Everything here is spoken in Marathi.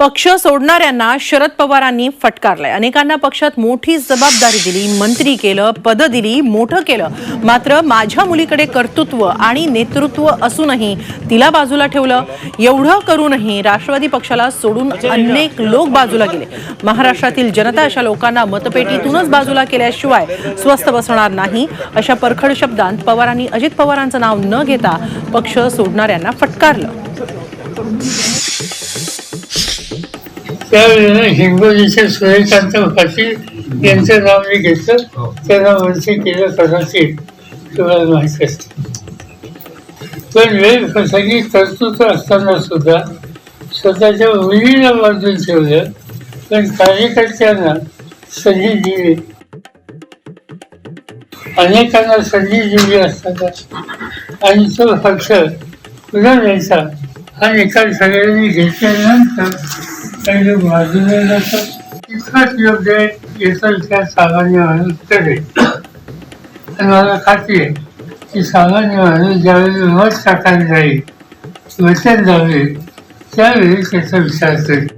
पक्ष सोडणाऱ्यांना शरद पवारांनी फटकारलंय. अनेकांना पक्षात मोठी जबाबदारी दिली मंत्री केलं पद दिली मोठं केलं. मात्र माझ्या मुलीकडे कर्तृत्व आणि नेतृत्व असूनही तिला बाजूला ठेवलं एवढं करूनही राष्ट्रवादी पक्षाला सोडून अनेक लोक बाजूला गेले. महाराष्ट्रातील जनता अशा लोकांना मतपेटीतूनच बाजूला केल्याशिवाय स्वस्थ बसणार नाही. अशा परखड शब्दांत पवारांनी अजित पवारांचं नाव न घेता पक्ष सोडणाऱ्यांना फटकारलं. त्यावेळेला हिंगोलीचे सूर्यकांत पाटील यांचं नाव मी घेतलं. त्यांना मंत्री केलं कदाचित तुम्हाला माहीत असते. पण वेळ सगळी कर्तृत्व असताना सुद्धा स्वतःच्या मुलीला बाजून ठेवलं. पण कार्यकर्त्यांना संधी दिली. अनेकांना संधी दिली असताना. आणि तो पक्ष पुन्हा द्यायचा. हा निकाल सगळ्यांनी घेतल्यानंतर काही लोक बाजूला जातात इतकंच योग्य येतं त्या सामान्य माणूस करेल आणि मला खात्री आहे की सामान्य माणूस ज्यावेळी मत टाकायला जाईल वचन जावे त्यावेळी त्याचा विचार करेल